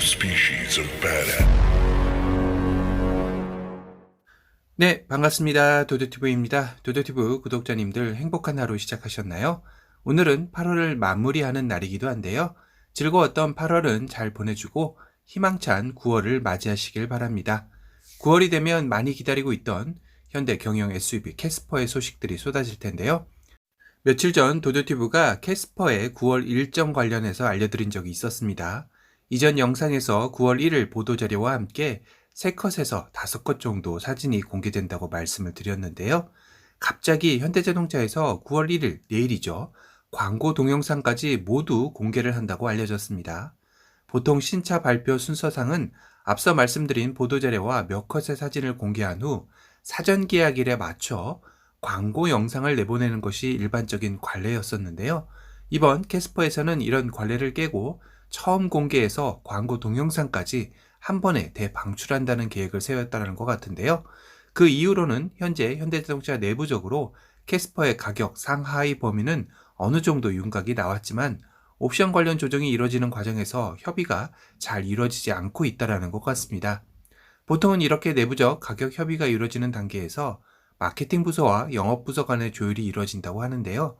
species of badass. 네, 반갑습니다. 도도티브입니다. 도도티브 구독자님들 행복한 하루 시작하셨나요? 오늘은 8월을 마무리하는 날이기도 한데요. 즐거웠던 8월은 잘 보내주고 희망찬 9월을 맞이하시길 바랍니다. 9월이 되면 많이 기다리고 있던 현대 경영 SUV 캐스퍼의 소식들이 쏟아질 텐데요. 며칠 전 도도티브가 캐스퍼의 9월 일정 관련해서 알려드린 적이 있었습니다. 이전 영상에서 9월 1일 보도자료와 함께 3컷에서 5컷 정도 사진이 공개된다고 말씀을 드렸는데요. 갑자기 현대자동차에서 9월 1일 내일이죠. 광고 동영상까지 모두 공개를 한다고 알려졌습니다. 보통 신차 발표 순서상은 앞서 말씀드린 보도자료와 몇 컷의 사진을 공개한 후 사전 계약일에 맞춰 광고 영상을 내보내는 것이 일반적인 관례였었는데요. 이번 캐스퍼에서는 이런 관례를 깨고 처음 공개해서 광고 동영상까지 한 번에 대방출한다는 계획을 세웠다는 것 같은데요. 그 이후로는 현재 현대자동차 내부적으로 캐스퍼의 가격 상하이 범위는 어느 정도 윤곽이 나왔지만 옵션 관련 조정이 이루어지는 과정에서 협의가 잘 이루어지지 않고 있다는 것 같습니다. 보통은 이렇게 내부적 가격 협의가 이루어지는 단계에서 마케팅 부서와 영업 부서 간의 조율이 이루어진다고 하는데요.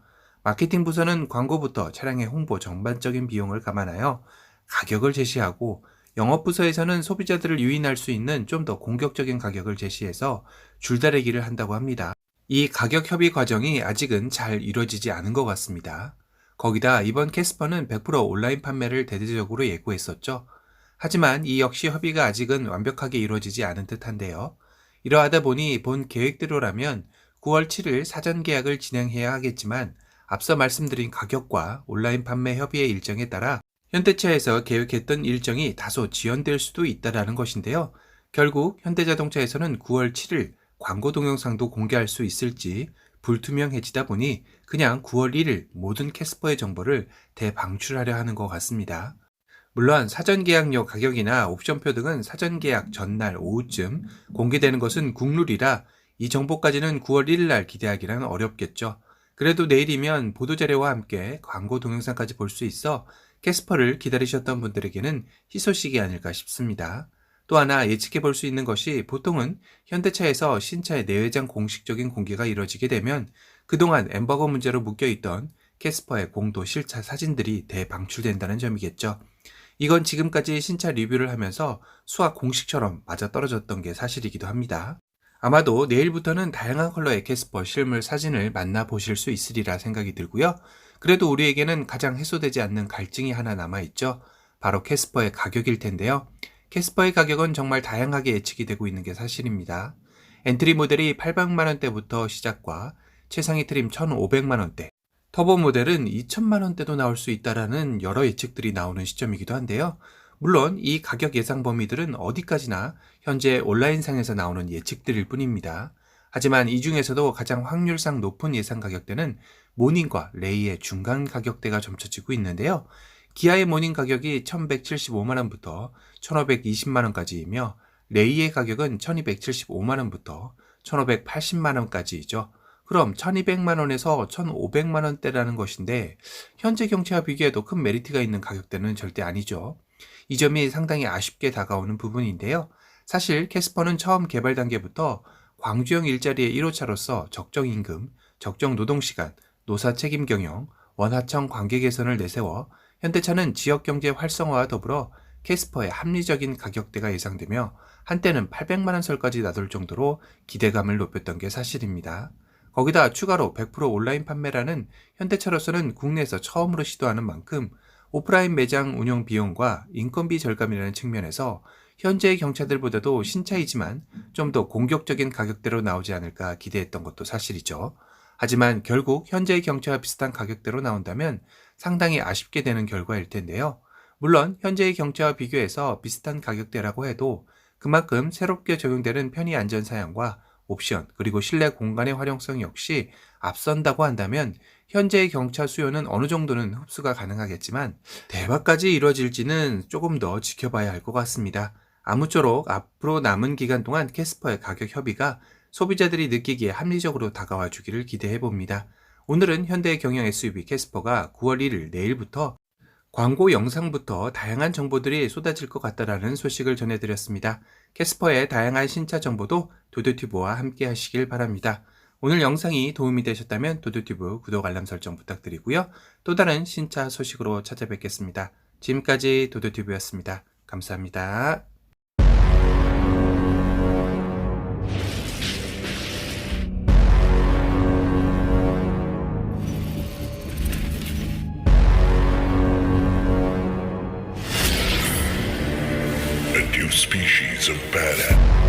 마케팅 부서는 광고부터 차량의 홍보 전반적인 비용을 감안하여 가격을 제시하고 영업 부서에서는 소비자들을 유인할 수 있는 좀 더 공격적인 가격을 제시해서 줄다리기를 한다고 합니다. 이 가격 협의 과정이 아직은 잘 이루어지지 않은 것 같습니다. 거기다 이번 캐스퍼는 100% 온라인 판매를 대대적으로 예고했었죠. 하지만 이 역시 협의가 아직은 완벽하게 이루어지지 않은 듯한데요. 이러하다 보니 본 계획대로라면 9월 7일 사전 계약을 진행해야 하겠지만 앞서 말씀드린 가격과 온라인 판매 협의의 일정에 따라 현대차에서 계획했던 일정이 다소 지연될 수도 있다라는 것인데요. 결국 현대자동차에서는 9월 7일 광고 동영상도 공개할 수 있을지 불투명해지다 보니 그냥 9월 1일 모든 캐스퍼의 정보를 대방출하려 하는 것 같습니다. 물론 사전 계약료 가격이나 옵션표 등은 사전 계약 전날 오후쯤 공개되는 것은 국룰이라 이 정보까지는 9월 1일 날 기대하기는 어렵겠죠. 그래도 내일이면 보도자료와 함께 광고 동영상까지 볼 수 있어 캐스퍼를 기다리셨던 분들에게는 희소식이 아닐까 싶습니다. 또 하나 예측해 볼 수 있는 것이 보통은 현대차에서 신차의 내외장 공식적인 공개가 이뤄지게 되면 그동안 엠버거 문제로 묶여있던 캐스퍼의 공도 실차 사진들이 대방출된다는 점이겠죠. 이건 지금까지 신차 리뷰를 하면서 수학 공식처럼 맞아떨어졌던 게 사실이기도 합니다. 아마도 내일부터는 다양한 컬러의 캐스퍼 실물 사진을 만나보실 수 있으리라 생각이 들고요. 그래도 우리에게는 가장 해소되지 않는 갈증이 하나 남아있죠. 바로 캐스퍼의 가격일 텐데요. 캐스퍼의 가격은 정말 다양하게 예측이 되고 있는 게 사실입니다. 엔트리 모델이 800만원대부터 시작과 최상위 트림 1,500만원대, 터보 모델은 2천만원대도 나올 수 있다라는 여러 예측들이 나오는 시점이기도 한데요. 물론 이 가격 예상 범위들은 어디까지나 현재 온라인상에서 나오는 예측들일 뿐입니다. 하지만 이 중에서도 가장 확률상 높은 예상 가격대는 모닝과 레이의 중간 가격대가 점쳐지고 있는데요. 기아의 모닝 가격이 1175만원부터 1520만원까지이며 레이의 가격은 1275만원부터 1580만원까지이죠. 그럼 1200만원에서 1500만원대라는 것인데 현재 경치와 비교해도 큰 메리트가 있는 가격대는 절대 아니죠. 이 점이 상당히 아쉽게 다가오는 부분인데요. 사실 캐스퍼는 처음 개발 단계부터 광주형 일자리의 1호차로서 적정 임금, 적정 노동시간, 노사 책임 경영, 원하청 관계 개선을 내세워 현대차는 지역 경제 활성화와 더불어 캐스퍼의 합리적인 가격대가 예상되며 한때는 800만원 설까지 나돌 정도로 기대감을 높였던 게 사실입니다. 거기다 추가로 100% 온라인 판매라는 현대차로서는 국내에서 처음으로 시도하는 만큼 오프라인 매장 운영 비용과 인건비 절감이라는 측면에서 현재의 경차들보다도 신차이지만 좀 더 공격적인 가격대로 나오지 않을까 기대했던 것도 사실이죠. 하지만 결국 현재의 경차와 비슷한 가격대로 나온다면 상당히 아쉽게 되는 결과일 텐데요. 물론 현재의 경차와 비교해서 비슷한 가격대라고 해도 그만큼 새롭게 적용되는 편의 안전 사양과 옵션 그리고 실내 공간의 활용성 역시 앞선다고 한다면 현재의 경차 수요는 어느 정도는 흡수가 가능하겠지만 대박까지 이루어질지는 조금 더 지켜봐야 할 것 같습니다. 아무쪼록 앞으로 남은 기간 동안 캐스퍼의 가격 협의가 소비자들이 느끼기에 합리적으로 다가와 주기를 기대해 봅니다. 오늘은 현대 경영 SUV 캐스퍼가 9월 1일 내일부터 광고 영상부터 다양한 정보들이 쏟아질 것 같다라는 소식을 전해드렸습니다. 캐스퍼의 다양한 신차 정보도 도도튜브와 함께 하시길 바랍니다. 오늘 영상이 도움이 되셨다면 도도튜브 구독 알람 설정 부탁드리고요. 또 다른 신차 소식으로 찾아뵙겠습니다. 지금까지 도도튜브였습니다. 감사합니다. New species of badass.